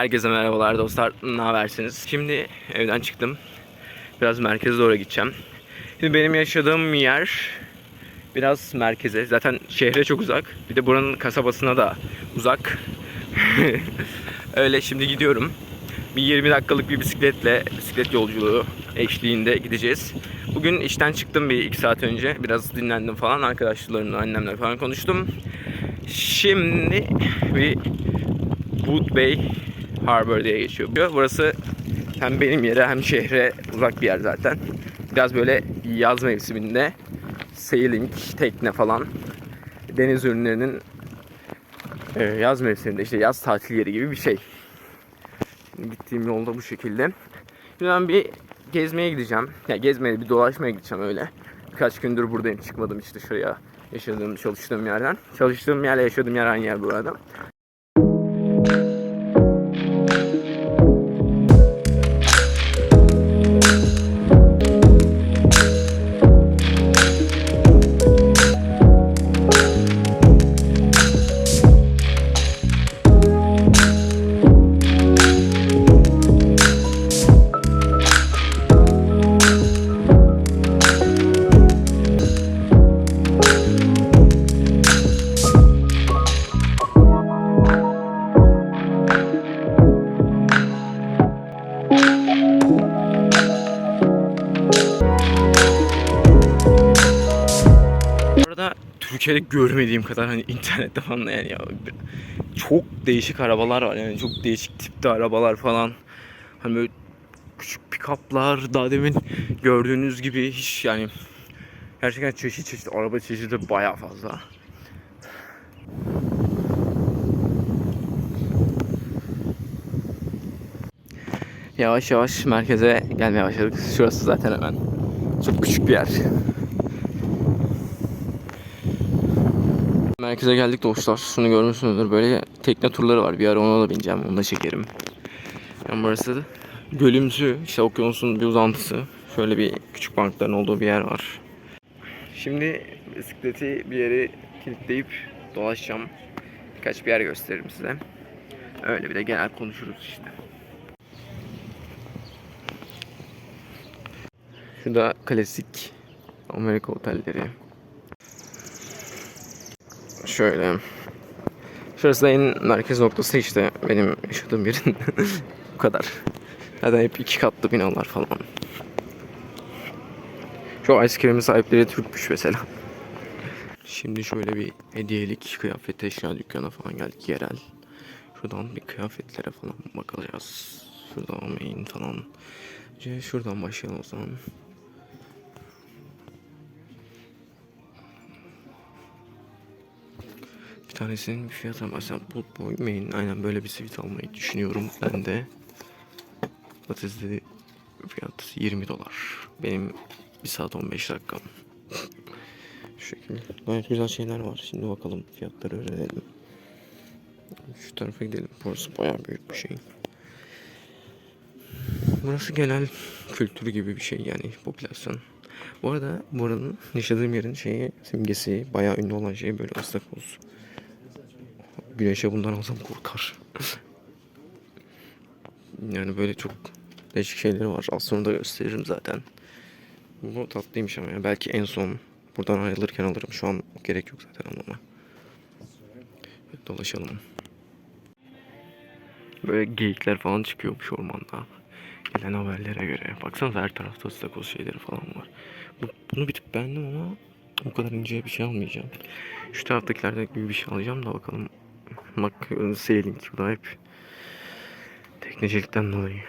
Herkese merhabalar dostlar. Ne habersiniz? Şimdi evden çıktım. Biraz merkeze doğru gideceğim. Şimdi benim yaşadığım yer biraz merkeze. Zaten şehre çok uzak. Bir de buranın kasabasına da uzak. Öyle şimdi gidiyorum. Bir 20 dakikalık bir bisikletle, bisiklet yolculuğu eşliğinde gideceğiz. Bugün işten çıktım bir iki saat önce. Biraz dinlendim falan. Arkadaşlarımla, annemle falan konuştum. Şimdi bir Wood Bay Harbor diye geçiyor. Burası hem benim yere hem şehre uzak bir yer zaten. Biraz böyle yaz mevsiminde sailing, tekne falan deniz ürünlerinin e, yaz mevsiminde işte yaz tatil yeri gibi bir şey. Şimdi gittiğim yolda bu şekilde. Şimdi ben bir gezmeye gideceğim. Ya gezmeye bir dolaşmaya gideceğim öyle. Birkaç gündür buradayım çıkmadım hiç dışarıya. Yaşadığım, çalıştığım yerden. Çalıştığım yerle yaşadığım yer aynı yer bu arada. Türkiye'de görmediğim kadar hani internette falan yani ya çok değişik arabalar var yani çok değişik tipte arabalar falan. Hani böyle küçük pick-up'lar daha demin gördüğünüz gibi hiç yani gerçekten çeşit çeşit araba çeşidi bayağı fazla. Yavaş yavaş merkeze gelmeye başladık. Şurası zaten hemen. Çok küçük bir yer. Merkeze geldik dostlar. Şunu görmüşsünüzdür. Böyle tekne turları var. Bir ara ona da bineceğim. Onu da çekerim. Yani burası gölümsü. işte okyanusun bir uzantısı. Şöyle bir küçük bankların olduğu bir yer var. Şimdi bisikleti bir yere kilitleyip dolaşacağım. Birkaç bir yer gösteririm size. Öyle bir de genel konuşuruz işte. Şurada klasik Amerika otelleri. Şöyle. Şurası da en merkez noktası işte benim yaşadığım yerin. Bu kadar. Zaten hep iki katlı binalar falan. Şu ice cream'in sahipleri Türkmüş mesela. Şimdi şöyle bir hediyelik kıyafet eşya dükkanı falan geldik yerel. Şuradan bir kıyafetlere falan bakacağız. Şuradan main falan. Şuradan başlayalım o zaman. Tanesinin bir fiyatı mesela Boot Boy Main aynen böyle bir sivit almayı düşünüyorum ben de. Patatesli fiyat 20 dolar. Benim 1 saat 15 dakikam. Şu şekilde. Gayet güzel şeyler var. Şimdi bakalım fiyatları öğrenelim. Şu tarafa gidelim. Burası bayağı büyük bir şey. Burası genel kültür gibi bir şey yani popülasyon. Bu arada buranın yaşadığım yerin şeyi simgesi bayağı ünlü olan şey böyle ıstakoz. Güneşe bundan alsam korkar. yani böyle çok değişik şeyleri var. Az sonra da gösteririm zaten. Bu tatlıymış ama ya. Belki en son buradan ayrılırken alırım. Şu an gerek yok zaten almama. Dolaşalım. Böyle geyikler falan çıkıyormuş ormanda. Gelen haberlere göre. Baksanıza her tarafta ıstakoz şeyleri falan var. Bu, bunu bir tık beğendim ama o kadar ince bir şey almayacağım. Şu taraftakilerde gibi bir şey alacağım da bakalım. Bak sailing bu da hep teknecilikten dolayı.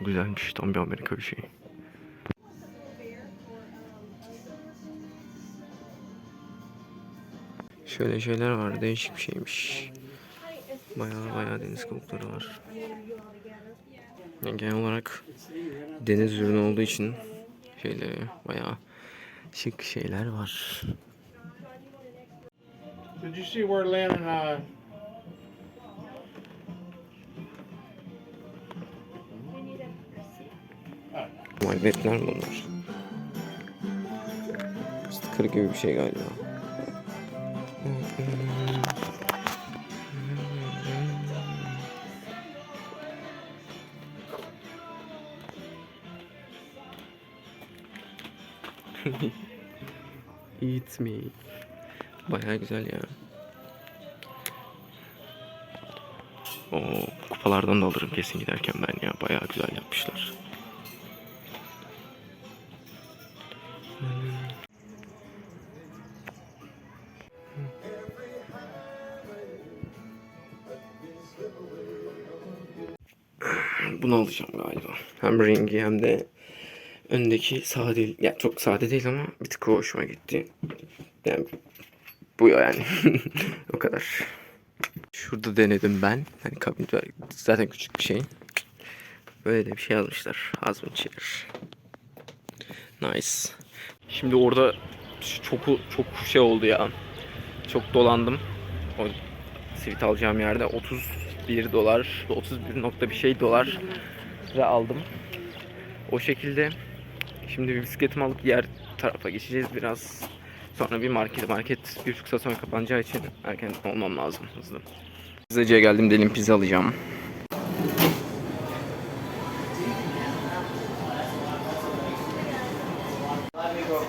Güzelmiş tam bir Amerika bir şey. Şöyle şeyler var değişik bir şeymiş. Bayağı bayağı deniz kabukları var. Yani genel olarak deniz ürünü olduğu için şeyleri bayağı şık şeyler var. Did you see where Lynn and I? Magnetler bunlar. Sticker gibi bir şey galiba. Eat me. Baya güzel ya. O kupalardan da alırım kesin giderken ben ya. Baya güzel yapmışlar. Bunu alacağım galiba. Hem rengi hem de öndeki sade değil. Yani çok sade değil ama bir tık hoşuma gitti. Yani bu yani. o kadar. Şurada denedim ben. Hani kabin zaten küçük bir şey. Böyle bir şey almışlar. Hazm cheer. Nice. Şimdi orada çok çok şey oldu ya. Çok dolandım. O sivit alacağım yerde 31 dolar, 31 nokta bir şey dolar aldım. O şekilde şimdi bir bisikletimi alıp diğer tarafa geçeceğiz biraz. Sonra bir market, market bir buçuk saat sonra kapanacağı için erken olmam lazım hızlı. Pizzacıya geldim dilim pizza alacağım.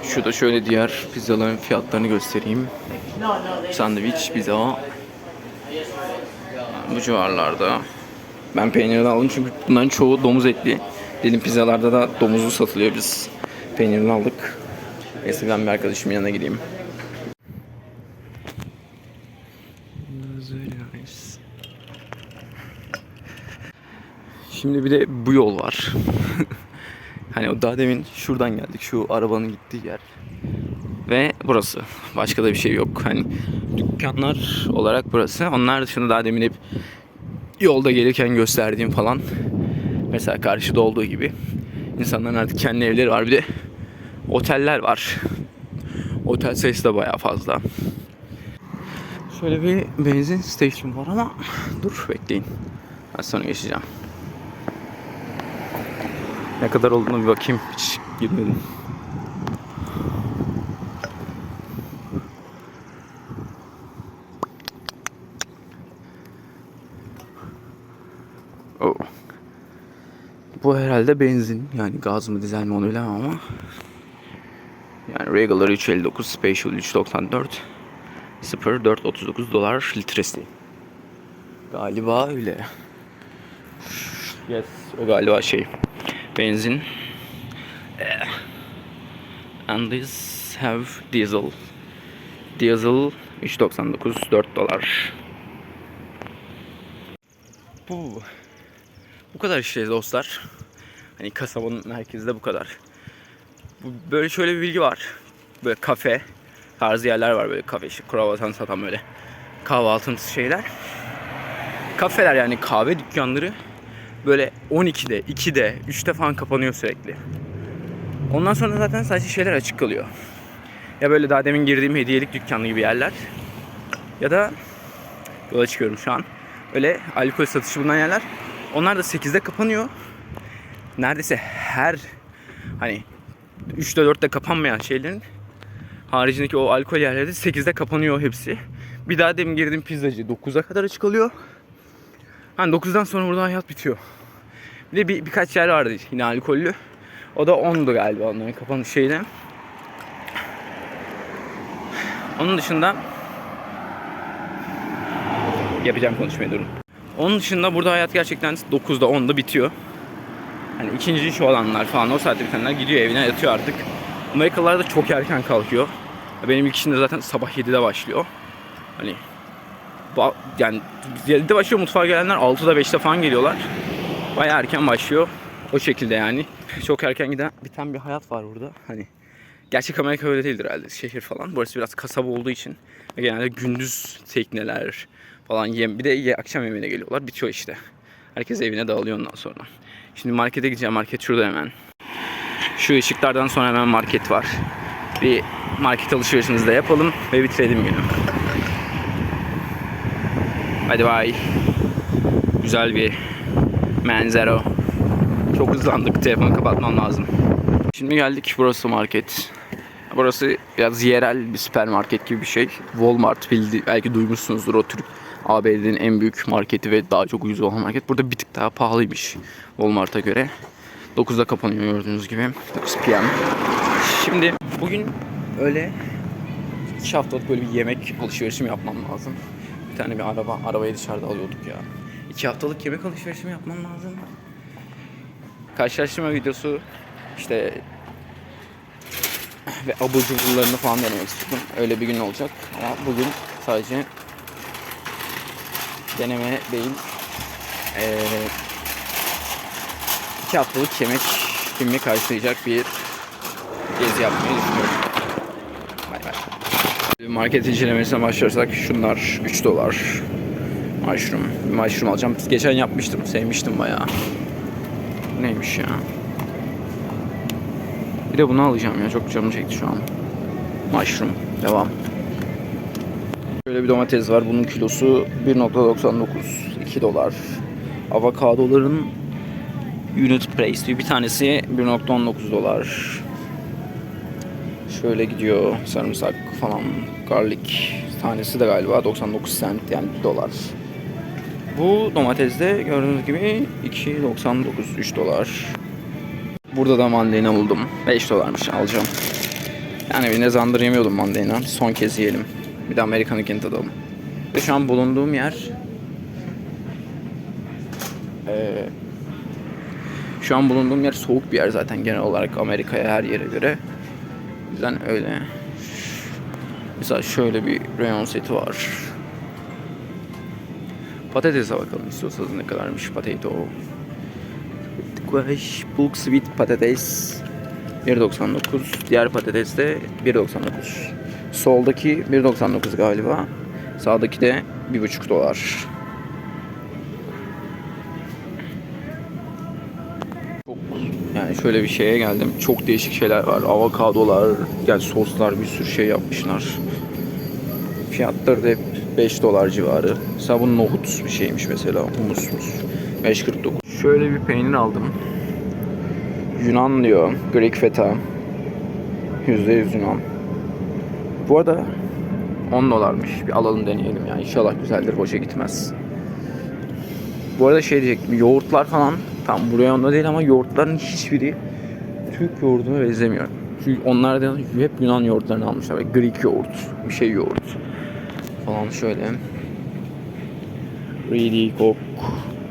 Şurada şöyle diğer pizzaların fiyatlarını göstereyim. Sandviç, pizza. Bu civarlarda. Ben peynirini aldım çünkü bunların çoğu domuz etli. Dilim pizzalarda da domuzlu satılıyor biz. Peynirini aldık. Ben bir arkadaşımın yanına gideyim. Şimdi bir de bu yol var. hani o daha demin şuradan geldik. Şu arabanın gittiği yer. Ve burası. Başka da bir şey yok. Hani dükkanlar olarak burası. Onlar dışında daha demin hep yolda gelirken gösterdiğim falan. Mesela karşıda olduğu gibi. İnsanların artık kendi evleri var. Bir de oteller var. Otel sayısı da bayağı fazla. Şöyle bir benzin station var ama dur bekleyin. Ben sonra geçeceğim. Ne kadar olduğunu bir bakayım. Hiç girmedim. Oh. Bu herhalde benzin. Yani gaz mı dizel mi onu bilemem ama. Yani regular 3.59, special 3.94. 0 4.39 dolar litresi. Galiba öyle. Yes, o galiba şey. Benzin. And this have diesel. Diesel 3.99 4 dolar. Bu bu kadar işte dostlar. Hani kasabanın merkezinde bu kadar. Böyle şöyle bir bilgi var. Böyle kafe tarzı yerler var böyle kafe işte kruvasan satan böyle kahvaltımsı şeyler. Kafeler yani kahve dükkanları böyle 12'de, 2'de, 3'te falan kapanıyor sürekli. Ondan sonra zaten sadece şeyler açık kalıyor. Ya böyle daha demin girdiğim hediyelik dükkanı gibi yerler. Ya da yola çıkıyorum şu an. Öyle alkol satışı bulunan yerler. Onlar da 8'de kapanıyor. Neredeyse her hani 3'te 4'te kapanmayan şeylerin haricindeki o alkol yerleri de 8'de kapanıyor hepsi. Bir daha demin girdiğim pizzacı 9'a kadar açık oluyor. Hani 9'dan sonra burada hayat bitiyor. Bir de bir, birkaç yer vardı yine alkollü. O da 10'du galiba onların kapanış şeyde. Onun dışında yapacağım konuşmayı durun. Onun dışında burada hayat gerçekten 9'da 10'da bitiyor. Hani ikinci iş olanlar falan o saatte bitenler gidiyor evine yatıyor artık. Amerikalılar da çok erken kalkıyor. Benim ilk işim de zaten sabah 7'de başlıyor. Hani yani 7'de başlıyor mutfağa gelenler 6'da 5'te falan geliyorlar. Bayağı erken başlıyor. O şekilde yani. Çok erken giden biten bir hayat var burada. Hani gerçek Amerika öyle değildir herhalde şehir falan. Burası biraz kasaba olduğu için genelde gündüz tekneler falan yem bir de akşam yemeğine geliyorlar. Bitiyor işte. Herkes evine dağılıyor ondan sonra. Şimdi markete gideceğim. Market şurada hemen. Şu ışıklardan sonra hemen market var. Bir market alışverişimizi de yapalım ve bitirelim günü. Hadi bay. Güzel bir manzara. Çok hızlandık. Telefonu kapatmam lazım. Şimdi geldik. Burası market. Burası biraz yerel bir süpermarket gibi bir şey. Walmart bildi, belki duymuşsunuzdur o Türk ABD'nin en büyük marketi ve daha çok ucuz olan market. Burada bir tık daha pahalıymış Walmart'a göre. 9'da kapanıyor gördüğünüz gibi. 9 PM. Şimdi bugün öyle iki haftalık böyle bir yemek alışverişim yapmam lazım. Bir tane bir araba, arabayı dışarıda alıyorduk ya. İki haftalık yemek alışverişimi yapmam lazım. Karşılaştırma videosu işte ve abur cuburlarını falan denemek istedim. Öyle bir gün olacak. Ama bugün sadece deneme değil. Ee, iki haftalık yemek filmi karşılayacak bir gezi yapmayı düşünüyorum. Bay bay. Market incelemesine başlarsak şunlar 3 dolar. Mushroom. Mushroom alacağım. Geçen yapmıştım. Sevmiştim bayağı. Neymiş ya? Bir de bunu alacağım ya. Çok canım çekti şu an. Mushroom. Devam. Böyle bir domates var. Bunun kilosu 1.99. 2 dolar. Avokadoların unit price diyor. Bir tanesi 1.19 dolar. Şöyle gidiyor. Sarımsak falan. Garlic tanesi de galiba 99 cent yani 1 dolar. Bu domatesde gördüğünüz gibi 2.99 3 dolar. Burada da mandalina buldum. 5 dolarmış alacağım. Yani bir ne zamandır yemiyordum mandalina. Son kez yiyelim. Bir de Amerikan'ınkini tadalım. Ve şu an bulunduğum yer eee, şu an bulunduğum yer soğuk bir yer zaten genel olarak Amerika'ya her yere göre. O yüzden öyle. Mesela şöyle bir reyon seti var. Patatese bakalım istiyorsanız ne kadarmış potato. Bulk sweet patates 1.99. Diğer patates de 1.99. Soldaki 1.99 galiba. Sağdaki de 1.5 dolar. Çok yani şöyle bir şeye geldim. Çok değişik şeyler var. Avokadolar, yani soslar bir sürü şey yapmışlar. Fiyatları da hep 5 dolar civarı. Bu nohut bir şeymiş mesela. Humusmuş. 5.49. Şöyle bir peynir aldım. Yunan diyor. Greek feta. %100 Yunan. Bu arada 10 dolarmış. Bir alalım deneyelim yani. İnşallah güzeldir. Boşa gitmez. Bu arada şey diyecektim. Yoğurtlar falan tam buraya onda değil ama yoğurtların hiçbiri Türk yoğurduna benzemiyor. Çünkü onlar da hep Yunan yoğurtlarını almışlar. Böyle Greek yoğurt, bir şey yoğurt falan şöyle. Reedy Coke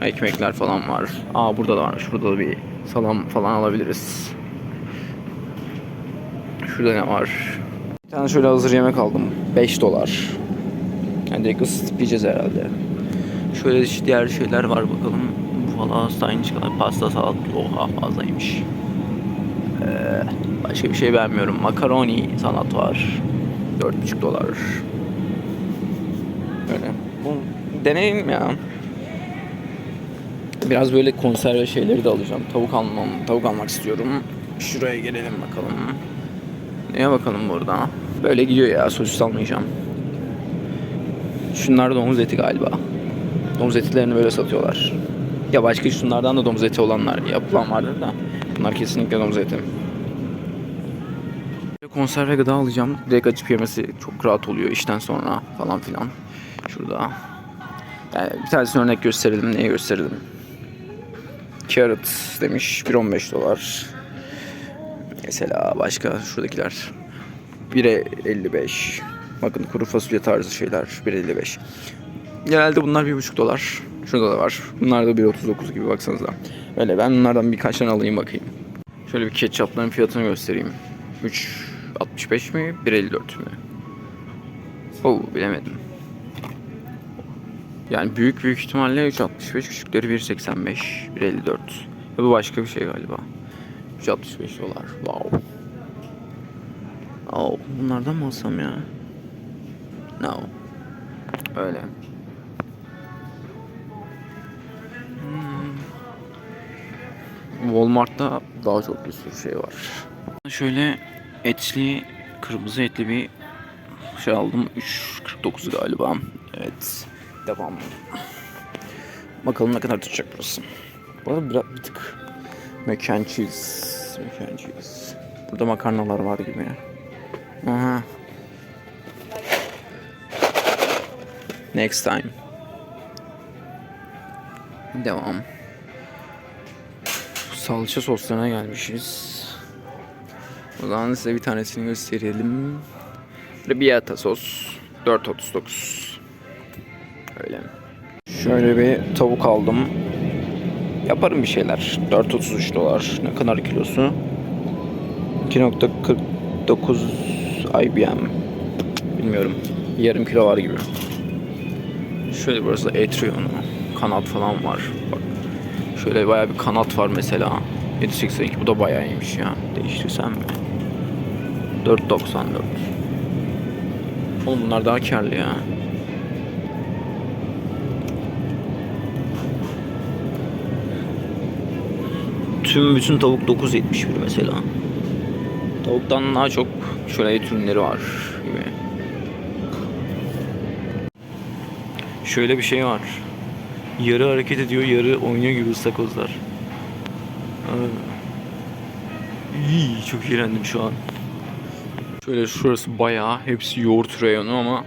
ekmekler falan var. Aa burada da var. Şurada da bir salam falan alabiliriz. Şurada ne var? Bir tane şöyle hazır yemek aldım. 5 dolar. Yani direkt ısıtıp yiyeceğiz herhalde. Şöyle işte diğer şeyler var bakalım. Valla aynı kadar pasta salat. Oha fazlaymış. Ee, başka bir şey beğenmiyorum. Makaroni salat var. 4,5 dolar. Böyle. Bu deneyim ya. Biraz böyle konserve şeyleri de alacağım. Tavuk almam, tavuk almak istiyorum. Şuraya gelelim bakalım. Neye bakalım burada? Böyle gidiyor ya. Sosis almayacağım. Şunlar domuz eti galiba. Domuz etlerini böyle satıyorlar. Ya başka şunlardan da domuz eti olanlar yapılan vardır da. Bunlar kesinlikle domuz eti. Konserve gıda alacağım. Direkt açıp yemesi çok rahat oluyor işten sonra falan filan. Şurada. Yani bir tanesini örnek gösterelim. Neye gösterelim? Carrot demiş 1.15 dolar. Mesela başka şuradakiler 1'e 55. Bakın kuru fasulye tarzı şeyler 1.55. Genelde bunlar 1.5 dolar. Şurada da var. Bunlar da 1.39 gibi baksanıza. Öyle ben bunlardan birkaç tane alayım bakayım. Şöyle bir ketçapların fiyatını göstereyim. 3.65 mi? 1.54 mi? Oo bilemedim. Yani büyük büyük ihtimalle 3.65 küçükleri 1.85 1.54 Ve bu başka bir şey galiba 3.65 dolar wow Oh, bunlardan mı alsam ya? No. Öyle. Hmm. Walmart'ta daha çok bir sürü şey var. Şöyle etli, kırmızı etli bir şey aldım. 3.49 galiba. Evet. Devam. Bakalım ne kadar tutacak burası. Bu arada biraz bir tık mac and cheese. Mac and cheese. Burada makarnalar var gibi. Aha. Next time. Devam. Salça soslarına gelmişiz. O zaman size bir tanesini gösterelim. Ribiata sos 4.39. Öyle. Şöyle bir tavuk aldım. Yaparım bir şeyler. 4.33 dolar. Ne kadar kilosu? 2.49 IBM. Bilmiyorum. Yarım kilo var gibi. Şöyle burası da Etrion. Kanat falan var. Bak. Şöyle bayağı bir kanat var mesela. 782 bu da bayağı iyiymiş ya. Değiştirsem mi? 4.94. Oğlum bunlar daha karlı ya. Tüm bütün tavuk 9.71 mesela. Tavuktan daha çok şöyle et var gibi. Şöyle bir şey var. Yarı hareket ediyor, yarı oynuyor gibi ıstakozlar. Aa. İyi, çok iğrendim şu an. Şöyle şurası bayağı hepsi yoğurt reyonu ama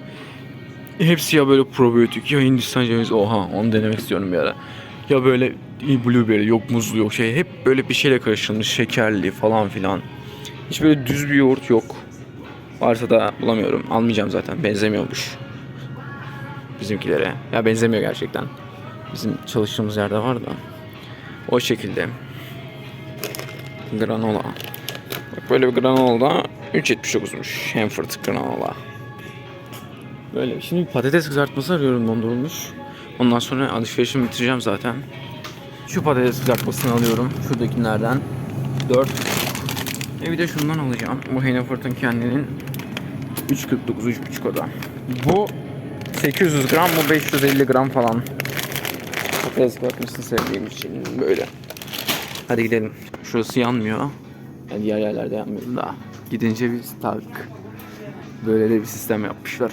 hepsi ya böyle probiyotik ya Hindistan cevizi oha onu denemek istiyorum bir ara. Ya böyle blueberry yok muzlu yok şey hep böyle bir şeyle karıştırılmış şekerli falan filan. Hiç böyle düz bir yoğurt yok. Varsa da bulamıyorum. Almayacağım zaten. Benzemiyormuş. Bizimkilere. Ya benzemiyor gerçekten. Bizim çalıştığımız yerde var da. O şekilde. Granola. Bak böyle bir granola da 3.79'muş. Hanford granola. Böyle. Şimdi bir patates kızartması arıyorum dondurulmuş. Ondan sonra alışverişimi bitireceğim zaten. Şu patates kızartmasını alıyorum. Şuradakilerden. 4. E bir de şundan alacağım. Bu Hanford'un kendinin 3.49 3.5 o da. Bu 800 gram bu 550 gram falan. Patates kızartmasını sevdiğim için böyle. Hadi gidelim. Şurası yanmıyor. Yani diğer yerlerde yanmıyor da. Gidince biz tak. Böyle de bir sistem yapmışlar.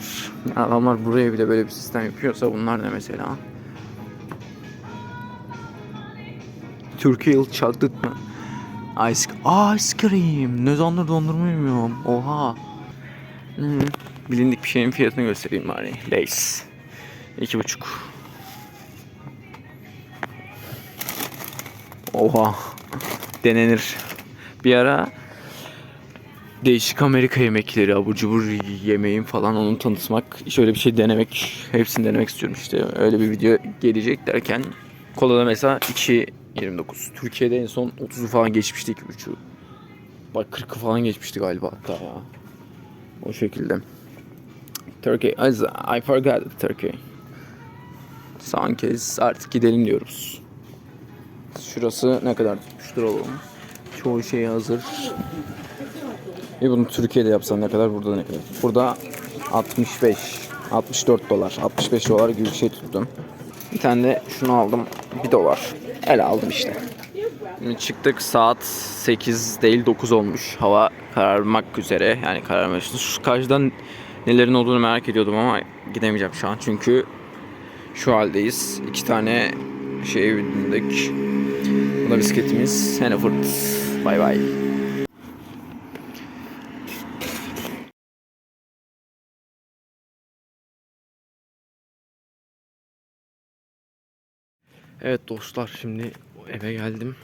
Yani adamlar buraya bile böyle bir sistem yapıyorsa bunlar ne mesela? Türkiye chocolate mı? Ice, ice cream. Ne zamandır dondurma yemiyorum. Oha. Hı. Bilindik bir şeyin fiyatını göstereyim bari. Lace. İki buçuk. Oha. Denenir. Bir ara değişik Amerika yemekleri, abur cubur yemeğim falan onu tanıtmak, şöyle bir şey denemek, hepsini denemek istiyorum işte. Öyle bir video gelecek derken kolada mesela 2.29. Türkiye'de en son 30'u falan geçmişti 2.5'u. Bak 40'ı falan geçmişti galiba hatta ya. O şekilde. Turkey. As I forgot Turkey. Son kez artık gidelim diyoruz. Şurası ne kadar tutmuştur oğlum. Çoğu şey hazır. Ve bunu Türkiye'de yapsam ne kadar burada ne kadar? Burada 65 64 dolar 65 dolar gibi bir şey tuttum. Bir tane de şunu aldım 1 dolar. Öyle aldım işte. Çıktık saat 8 değil 9 olmuş. Hava kararmak üzere yani kararmak üzere. Şu karşıdan nelerin olduğunu merak ediyordum ama gidemeyeceğim şu an çünkü şu haldeyiz. İki tane şey bindik. Bu da bisikletimiz. Hannaford. Bay bay. Evet dostlar şimdi eve geldim.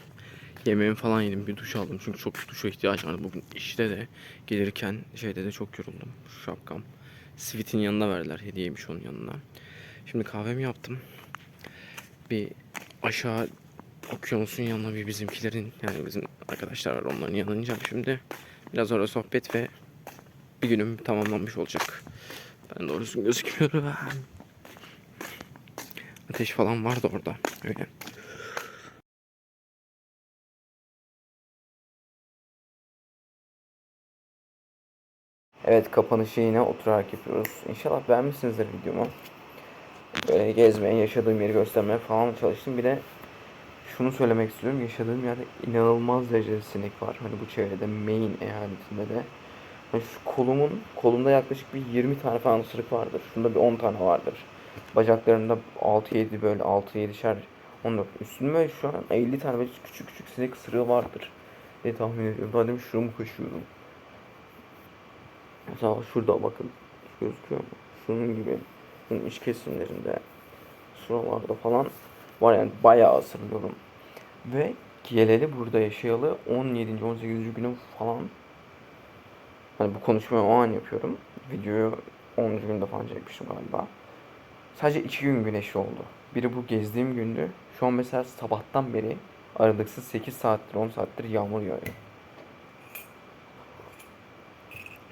Yemeğimi falan yedim. Bir duş aldım. Çünkü çok duşa ihtiyacım vardı. Bugün işte de gelirken şeyde de çok yoruldum. Şapkam. Sweet'in yanına verdiler. Hediyeymiş onun yanına. Şimdi kahvemi yaptım. Bir aşağı okyanusun yanına bir bizimkilerin yani bizim arkadaşlar var onların yanına şimdi. Biraz orada sohbet ve bir günüm tamamlanmış olacak. Ben doğrusu gözükmüyorum. Ateş falan vardı orada. Öyle. Evet kapanışı yine oturarak yapıyoruz. İnşallah beğenmişsinizdir videomu. Böyle gezmeye, yaşadığım yeri göstermeye falan çalıştım. Bir de şunu söylemek istiyorum. Yaşadığım yerde inanılmaz derecede sinek var. Hani bu çevrede Maine eyaletinde de. Hani şu kolumun, kolumda yaklaşık bir 20 tane falan ısırık vardır. Şunda bir 10 tane vardır. Bacaklarında 6-7 böyle 6-7'şer 14. Üstümde şu an 50 tane böyle küçük küçük sinek ısırığı vardır. diye tahmin ediyorum. Daha demin şuramı kaşıyordum. Mesela şurada bakın. Gözüküyor mu? Şunun gibi. Bunun iç kesimlerinde. Şuralarda falan var yani bayağı ısırıyorum. Ve geleli burada yaşayalı 17. 18. günüm falan Hani bu konuşmayı o an yapıyorum. Videoyu 10. günde falan çekmişim galiba. Sadece iki gün güneşli oldu. Biri bu gezdiğim gündü. Şu an mesela sabahtan beri aralıksız 8 saattir 10 saattir yağmur yağıyor.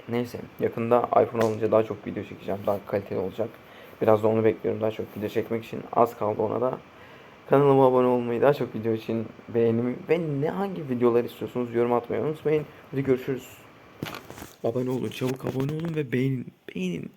Neyse yakında iPhone alınca daha çok video çekeceğim. Daha kaliteli olacak. Biraz da onu bekliyorum daha çok video çekmek için. Az kaldı ona da. Kanalıma abone olmayı, daha çok video için beğenimi ve ne hangi videolar istiyorsunuz yorum atmayı unutmayın. Hadi görüşürüz. Abone olun, çabuk abone olun ve beğenin. Beğenin.